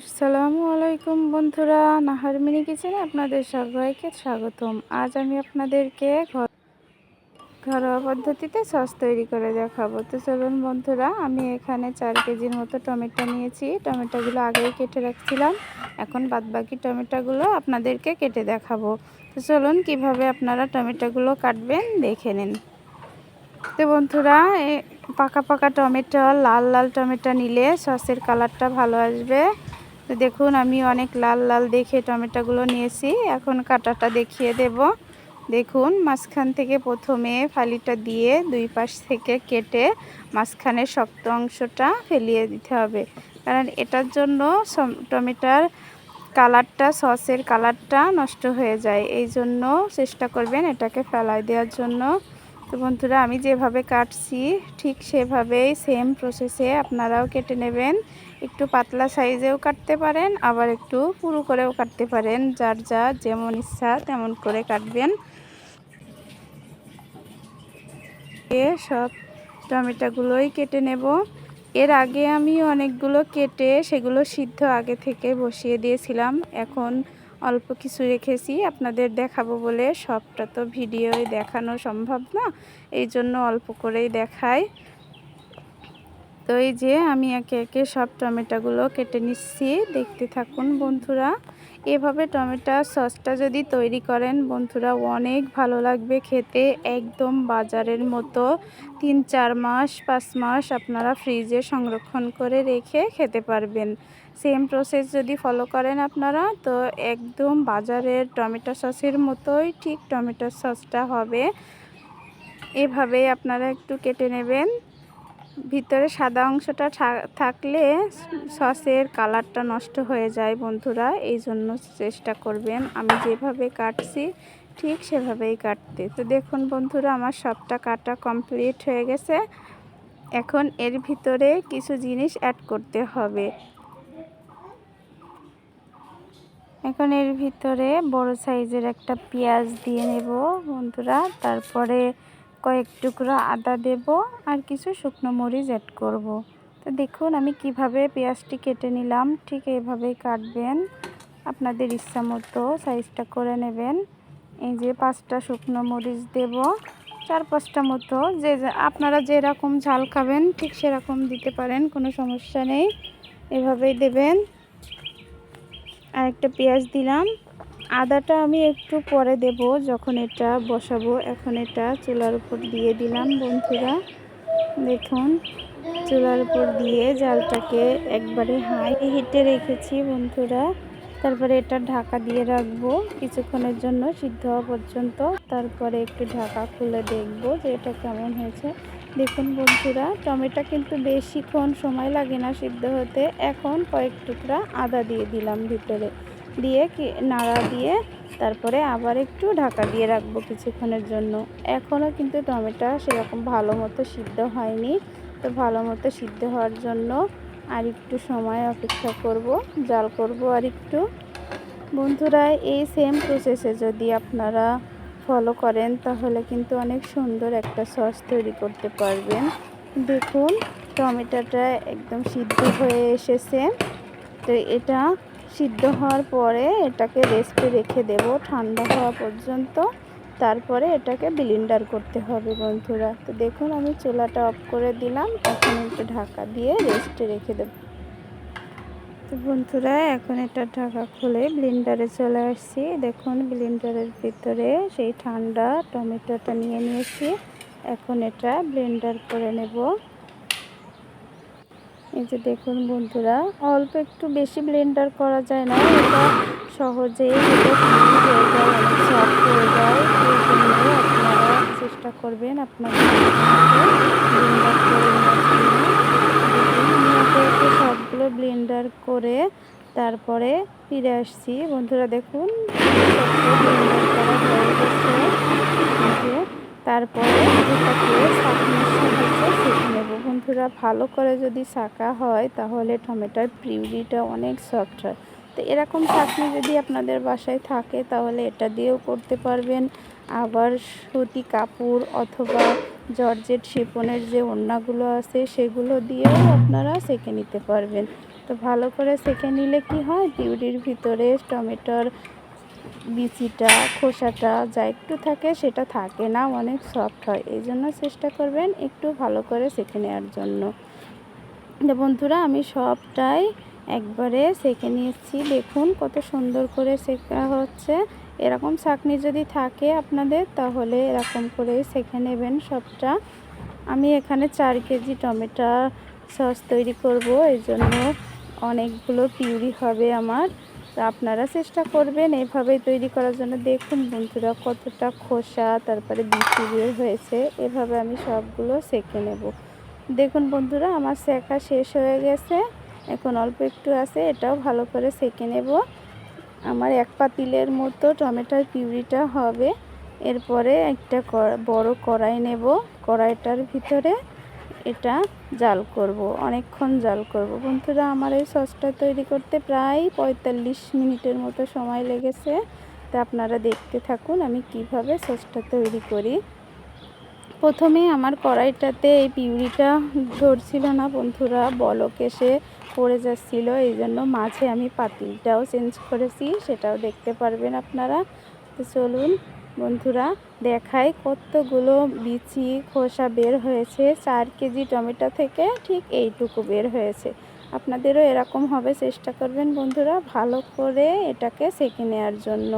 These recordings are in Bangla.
আসসালামু আলাইকুম বন্ধুরা, নাহার মিনি কিচেনে আপনাদের সবাইকে স্বাগতম। আজ আমি আপনাদেরকে ঘর ঘরোয়া পদ্ধতিতে সস তৈরি করে দেখাবো। তো চলুন বন্ধুরা, আমি এখানে চার কেজির মতো টমেটো নিয়েছি। টমেটোগুলো আগেই কেটে রাখছিলাম। এখন বাদবাকি টমেটোগুলো আপনাদেরকে কেটে দেখাবো। তো চলুন, কীভাবে আপনারা টমেটোগুলো কাটবেন দেখে নিন। তো বন্ধুরা পাকা পাকা টমেটো, লাল লাল টমেটো নিলে সসের কালারটা ভালো আসবে। তো দেখুন, আমি অনেক লাল লাল দেখে টমেটোগুলো নিয়েছি। এখন কাটাটা দেখিয়ে দেব। দেখুন, মাঝখান থেকে প্রথমে ফালিটা দিয়ে দুই পাশ থেকে কেটে মাঝখানের শক্ত অংশটা ফেলিয়ে দিতে হবে। কারণ এটার জন্য টমেটার কালারটা, সসের কালারটা নষ্ট হয়ে যায়। এই জন্য চেষ্টা করবেন এটাকে ফেলাই দেওয়ার জন্য। তো বন্ধুরা, আমি যেভাবে কাটছি, ঠিক সেভাবেই সেম প্রসেসে আপনারাও কেটে নেবেন। একটু পাতলা সাইজেও কাটতে পারেন, আবার একটু পুরু করেও কাটতে পারেন। যার যা যেমন ইচ্ছা তেমন করে কাটবেন। এ সব টমেটোগুলোই কেটে নেব। এর আগে আমি অনেকগুলো কেটে সেগুলো সিদ্ধ আগে থেকে বসিয়ে দিয়েছিলাম। এখন অল্প কিছু রেখেছি, আপনাদের দেখাবো বলে সবটা তো ভিডিওয় দেখানো সম্ভব না, এই জন্য অল্প করেই দেখাই। তো এই যে আমি একে একে সব টমেটোগুলো কেটে নিচ্ছি, দেখতে থাকুন বন্ধুরা। এভাবে টমেটো সসটা যদি তৈরি করেন, বন্ধুরা অনেক ভালো লাগবে খেতে, একদম বাজারের মতো। তিন চার মাস, পাঁচ মাস আপনারা ফ্রিজে সংরক্ষণ করে রেখে খেতে পারবেন। সেম প্রসেস যদি ফলো করেন আপনারা, তো একদম বাজারের টমেটো সসের মতোই ঠিক টমেটো সসটা হবে। এভাবে আপনারা একটু কেটে নেবেন। ভিতরে সাদা অংশটা থাকলে সসের কালারটা নষ্ট হয়ে যায় বন্ধুরা এই জন্য চেষ্টা করবেন। আমি যেভাবে কাটছি, ঠিক সেভাবেই কাটতে। তো দেখুন বন্ধুরা, আমার সবটা কাটা কমপ্লিট হয়ে গেছে। এখন এর ভিতরে কিছু জিনিস অ্যাড করতে হবে। এখন এর ভিতরে বড় সাইজের একটা পেঁয়াজ দিয়ে নেব বন্ধুরা। তারপরে কয়েক টুকরো আদা দেব আর কিছু শুকনো মরিচ অ্যাড করব। তো দেখুন, আমি কীভাবে পেঁয়াজটি কেটে নিলাম, ঠিক এইভাবেই কাটবেন। আপনাদের ইচ্ছা মতো সাইজটা করে নেবেন। এই যে পাঁচটা শুকনো মরিচ দেব, চার পাঁচটা মতো। যে আপনারা যেরকম ঝাল খাবেন, ঠিক সেরকম দিতে পারেন, কোনো সমস্যা নেই। এভাবেই দেবেন। আর একটা পেঁয়াজ দিলাম। আদাটা আমি একটু পরে দেব যখন এটা বসাবো। এখন এটা চুলার উপর দিয়ে দিলাম বন্ধুরা। দেখুন, চুলার উপর দিয়ে জালটাকে একবারে হাই হিটে রেখেছি বন্ধুরা। তারপরে এটা ঢাকা দিয়ে রাখব। কিছুক্ষণের জন্য সিদ্ধ হওয়া পর্যন্ত। তারপরে একটু ঢাকা খুলে দেখব যে এটা কেমন হয়েছে। দেখুন বন্ধুরা, টমেটো কিন্তু বেশিক্ষণ সময় লাগে না সিদ্ধ হতে। এখন কয়েক টুকরা আদা দিয়ে দিলাম ভিতরে। দিয়ে নাড়া দিয়ে তারপরে আবার একটু ঢাকা দিয়ে রাখব কিছুক্ষণের জন্য। এখনও কিন্তু টমেটো সেরকম ভালো মতো সিদ্ধ হয়নি। তো ভালো মতো সিদ্ধ হওয়ার জন্য আর একটু সময় অপেক্ষা করব, জাল করব আর একটু। বন্ধুরা, এই সেম প্রসেসে যদি আপনারা ফলো করেন, তাহলে কিন্তু অনেক সুন্দর একটা সস তৈরি করতে পারবেন। দেখুন, টমেটোটা একদম সিদ্ধ হয়ে এসেছে। তো এটা সিদ্ধ হওয়ার পরে এটাকে রেস্টে রেখে দেব ঠান্ডা হওয়া পর্যন্ত। তারপরে এটাকে ব্লিন্ডার করতে হবে বন্ধুরা। তো দেখুন, আমি চুলাটা অফ করে দিলাম। এখন একটু ঢাকা দিয়ে রেস্টে রেখে দেব। তো বন্ধুরা, এখন এটা ঢাকা খুলে ব্লিন্ডারে চলে আসছি। দেখুন ব্লিন্ডারের ভিতরে সেই ঠান্ডা টমেটোটা নিয়ে নিয়েছি। এখন এটা ব্লেন্ডার করে নেব। এই যে দেখুন বন্ধুরা, অল্প একটু বেশি ব্লেন্ডার করা যায় না। এটা সহজেই যায়, অনেক সফট হয়ে যায়। এই জন্য আপনারা চেষ্টা করবেন আপনাদের সবগুলো ব্লেন্ডার করে তারপরে ফিরে আসছি। বন্ধুরা, দেখুন তারপরে বন্ধুরা, ভালো করে যদি শাঁকা হয়, তাহলে টমেটোর পিউরিটা অনেক সফট হয়। তো এরকম চাটনি যদি আপনাদের বাসায় থাকে, তাহলে এটা দিয়েও করতে পারবেন। আবার সুতি কাপড় অথবা জর্জেট শিপনের যে ওড়নাগুলো আছে, সেগুলো দিয়েও আপনারা সেঁকে নিতে পারবেন। তো ভালো করে সেঁকে নিলে কি হয়? পিউরির ভিতরে টমেটোর বিচিটা, খোসাটা যা একটু থাকে সেটা থাকে না, অনেক সফট হয়। এই জন্য চেষ্টা করবেন একটু ভালো করে সেঁকে নেওয়ার জন্য। বন্ধুরা, আমি সবটাই একবারে সেঁকে নিয়েছি। দেখুন কত সুন্দর করে সেঁকা হচ্ছে। এরকম চাকনি যদি থাকে আপনাদের, তাহলে এরকম করেই সেঁকে নেবেন সবটা। আমি এখানে চার কেজি টমেটো সস তৈরি করব এই জন্য অনেকগুলো পিউরি হবে আমার। আপনারা চেষ্টা করবেন এভাবেই তৈরি করার জন্য। দেখুন বন্ধুরা কতটা খোসা, তারপরে বিচি বের হয়েছে। এভাবে আমি সবগুলো সেঁকে নেব। দেখুন বন্ধুরা, আমার শেখা শেষ হয়ে গেছে। এখন অল্প একটু আছে, এটাও ভালো করে সেঁকে নেব। আমার এক পাতিলের মতো টমেটোর পিউরিটা হবে। এরপরে একটা বড় কড়াই নেব। কড়াইটার ভিতরে এটা জাল করব, অনেকক্ষণ জাল করব। বন্ধুরা, আমার এই সসটা তৈরি করতে প্রায় পঁয়তাল্লিশ মিনিটের মতো সময় লেগেছে। তা আপনারা দেখতে থাকুন আমি কীভাবে সসটা তৈরি করি। প্রথমে আমার কড়াইটাতে এই পিউরিটা ধরছিল না বন্ধুরা, বলক এসে পড়ে যাচ্ছিল এই জন্য মাঝে আমি পাতিলটাও চেঞ্জ করেছি, সেটাও দেখতে পারবেন আপনারা। তো চলুন বন্ধুরা, দেখাই কতগুলো বিচি খোসা বের হয়েছে। চার কেজি টমেটো থেকে ঠিক এইটুকু বের হয়েছে। আপনাদেরও এরকম হবে, চেষ্টা করবেন বন্ধুরা ভালো করে এটাকে সেঁকে নেওয়ার জন্য।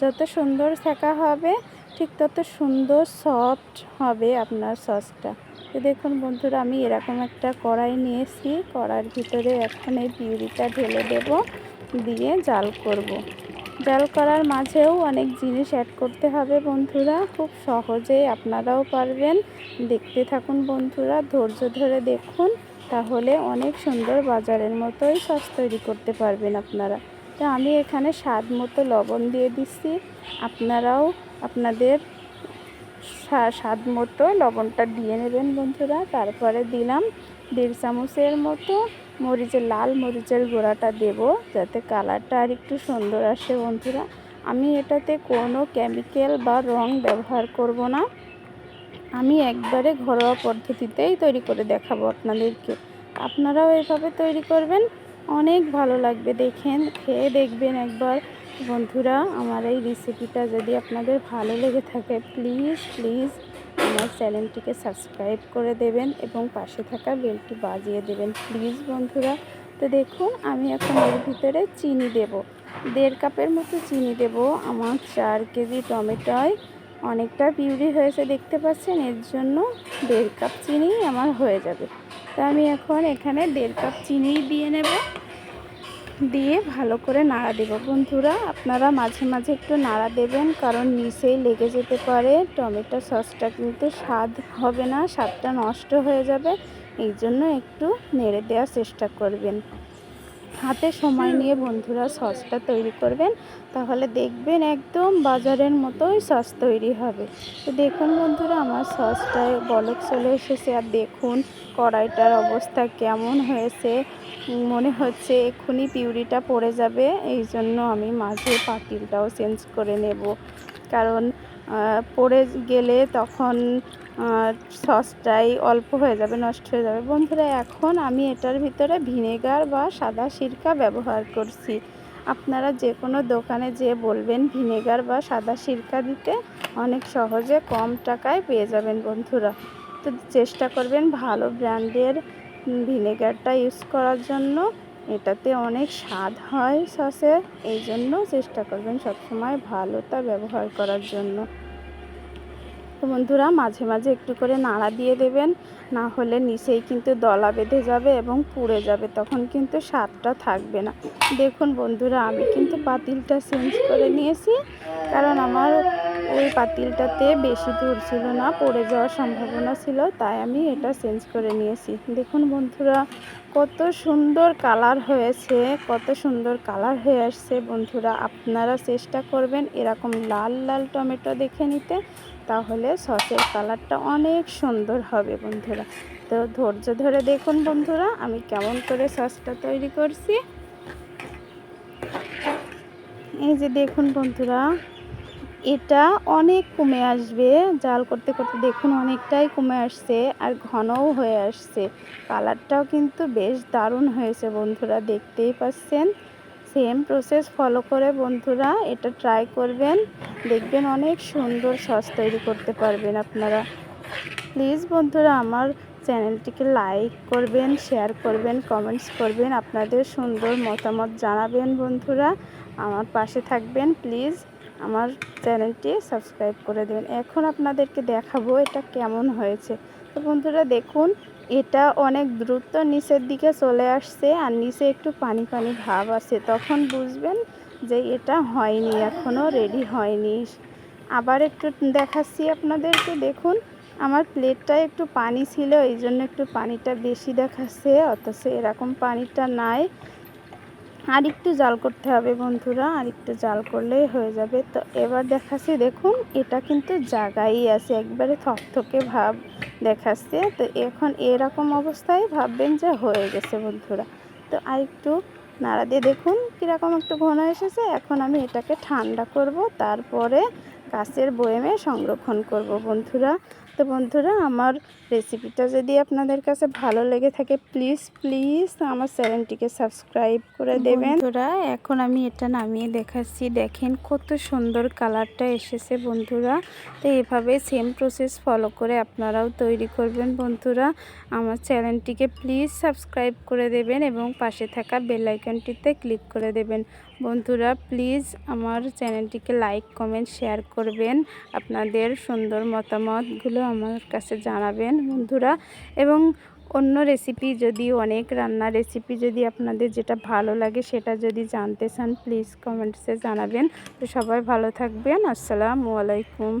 যত সুন্দর সেঁকা হবে, ঠিক তত সুন্দর সফট হবে আপনার সসটা তো দেখুন বন্ধুরা, আমি এরকম একটা কড়াই নিয়েছি। কড়ার ভিতরে এখন এই পিউরিটা ঢেলে দেব, দিয়ে জাল করব। জাল করার মাঝেও অনেক জিনিস অ্যাড করতে হবে বন্ধুরা, খুব সহজেই আপনারাও পারবেন। দেখতে থাকুন বন্ধুরা, ধৈর্য ধরে দেখুন, তাহলে অনেক সুন্দর বাজারের মতোই সস তৈরি করতে পারবেন আপনারা। তো আমি এখানে স্বাদ মতো লবণ দিয়ে দিচ্ছি। আপনারাও আপনাদের স্বাদ মতো লবণটা দিয়ে নেবেন বন্ধুরা। তারপরে দিলাম দেড় চামচের মতো মরিচের, লাল মরিচের গোড়াটা দেব যাতে কালারটা আর একটু সুন্দর আসে বন্ধুরা। আমি এটাতে কোনো কেমিক্যাল বা রং ব্যবহার করব না। আমি একবারে ঘরোয়া পদ্ধতিতেই তৈরি করে দেখাবো আপনাদেরকে। আপনারাও এভাবে তৈরি করবেন। অনেক ভালো লাগবে দেখেন, খেয়ে দেখবেন একবার। বন্ধুরা, আমার এই রেসিপিটা যদি আপনাদের ভালো লেগে থাকে প্লিজ প্লিজ আমার চ্যানেলটিকে সাবস্ক্রাইব করে দেবেন এবং পাশে থাকা বেলটি বাজিয়ে দেবেন প্লিজ বন্ধুরা। তো দেখুন, আমি এখন এর ভিতরে চিনি দেব। দেড় কাপের মতো চিনি দেব। আমার চার কেজি টমেটোয় অনেকটা পিউরি হয়েছে দেখতে পাচ্ছেন, এর জন্য দেড় কাপ চিনি আমার হয়ে যাবে। তো আমি এখন এখানে দেড় কাপ চিনি দিয়ে নেব। দিয়ে ভালো করে নাড়া দেব। বন্ধুরা, আপনারা মাঝে মাঝে একটু নাড়া দেবেন, কারণ নিচেই লেগে যেতে পারে। টমেটো সসটা কিন্তু স্বাদ হবে না, স্বাদটা নষ্ট হয়ে যাবে। এই জন্য একটু নেড়ে দেওয়ার চেষ্টা করবেন। হাতে সময় নিয়ে বন্ধুরা সসটা তৈরি করবেন, তাহলে দেখবেন একদম বাজারের মতোই সস তৈরি হবে। তো দেখুন বন্ধুরা, আমার সসটায় বলক চলে এসেছে, আর দেখুন কড়াইটার অবস্থা কেমন হয়েছে। মনে হচ্ছে এক্ষুনি পিউরিটা পড়ে যাবে এই জন্য আমি মাঝে পাতিলটাও চেঞ্জ করে নেব। কারণ পড়ে গেলে তখন সসটাই অল্প হয়ে যাবে, নষ্ট হয়ে যাবে। বন্ধুরা, এখন আমি এটার ভিতরে ভিনেগার বা সাদা সিরকা ব্যবহার করছি। আপনারা যে কোনো দোকানে যে বলবেন ভিনেগার বা সাদা সিরকা দিতে, অনেক সহজে কম টাকায় পেয়ে যাবেন বন্ধুরা। তো চেষ্টা করবেন ভালো ব্র্যান্ডের ভিনেগারটা ইউজ করার জন্য। এটাতে অনেক স্বাদ হয় সসের এই জন্য চেষ্টা করবেন সবসময় ভালোটা ব্যবহার করার জন্য। তো বন্ধুরা, মাঝে মাঝে একটু করে নাড়া দিয়ে দেবেন, না হলে নিচেই কিন্তু দলা বেঁধে যাবে এবং পুড়ে যাবে, তখন কিন্তু স্বাদটা থাকবে না। দেখুন বন্ধুরা, আমি কিন্তু পাতিলটা চেঞ্জ করে নিয়েছি, কারণ আমার ওই পাতিলটাতে বেশি দূর ছিল না, পড়ে যাওয়ার সম্ভাবনা ছিল, তাই আমি এটা চেঞ্জ করে নিয়েছি। দেখুন বন্ধুরা, কত সুন্দর কালার হয়েছে, কত সুন্দর কালার হয়ে আসছে বন্ধুরা। আপনারা চেষ্টা করবেন এরকম লাল লাল টমেটো দেখে নিতে, তাহলে সসের কালারটা অনেক সুন্দর হবে বন্ধুরা। তো ধৈর্য ধরে দেখুন বন্ধুরা, আমি কেমন করে সসটা তৈরি করছি। এই যে দেখুন বন্ধুরা এটা অনেক কমে আসবে। জাল করতে করতে দেখুন অনেকটাই কমে আসছে আর ঘনও হয়ে আসছে। কালারটাও কিন্তু বেশ দারুণ হয়েছে বন্ধুরা, দেখতেই পাচ্ছেন। সেম প্রসেস ফলো করে বন্ধুরা এটা ট্রাই করবেন। দেখবেন অনেক সুন্দর সস তৈরি করতে পারবেন আপনারা। প্লিজ বন্ধুরা আমার চ্যানেলটিকে লাইক করবেন, শেয়ার করবেন, কমেন্টস করবেন, আপনাদের সুন্দর মতামত জানাবেন বন্ধুরা। আমার পাশে থাকবেন, প্লিজ। আমার চ্যানেলটি সাবস্ক্রাইব করে দেবেন। এখন আপনাদেরকে দেখাবো এটা কেমন হয়েছে। তো বন্ধুরা, দেখুন, এটা অনেক দ্রুত নিচের দিকে চলে আসছে আর নিচে একটু পানি পানি ভাব আছে। তখন বুঝবেন যে এটা হয়নি এখনও রেডি হয়নি। আবার একটু দেখাচ্ছি আপনাদেরকে। দেখুন, আমার প্লেটটায় একটু পানি ছিল এই জন্য একটু পানিটা বেশি দেখাচ্ছে, অথচ এরকম পানিটা নাই। আর একটু জাল করতে হবে বন্ধুরা আর একটু জাল করলেই হয়ে যাবে। তো এবার দেখাচ্ছি, দেখুন, এটা কিন্তু জায়গায় আছে, একবারে থকথকে ভাব দেখাচ্ছে। তো এখন এরকম অবস্থায় ভাববেন যে হয়ে গেছে বন্ধুরা। তো আর একটু নাড়া দিয়ে দেখুন, কীরকম একটু ঘন এসেছে। এখন আমি এটাকে ঠান্ডা করব, তারপরে কাছের বয়েমে সংরক্ষণ করব বন্ধুরা। তো বন্ধুরা, আমার রেসিপিটা যদি আপনাদের কাছে ভালো লেগে থাকে প্লিজ প্লিজ আমার চ্যানেলটিকে সাবস্ক্রাইব করে দেবেন। বন্ধুরা, এখন আমি এটা নামিয়ে দেখাচ্ছি। দেখেন কত সুন্দর কালারটা এসেছে বন্ধুরা। তো এভাবে সেম প্রসেস ফলো করে আপনারাও তৈরি করবেন বন্ধুরা। আমার চ্যানেলটিকে প্লিজ সাবস্ক্রাইব করে দেবেন এবং পাশে থাকা বেল আইকনটিতে ক্লিক করে দেবেন। বন্ধুরা প্লিজ আমার চ্যানেলটিকে লাইক কমেন্ট শেয়ার করবেন। আপনাদের সুন্দর মতামতগুলো আমার কাছে জানাবেন বন্ধুরা। এবং অন্য রেসিপি যদি, অনেক রান্নার রেসিপি যদি আপনাদের যেটা ভালো লাগে সেটা যদি জানতে চান প্লিজ কমেন্টসে জানাবেন। তো সবাই ভালো থাকবেন। আসসালামু আলাইকুম।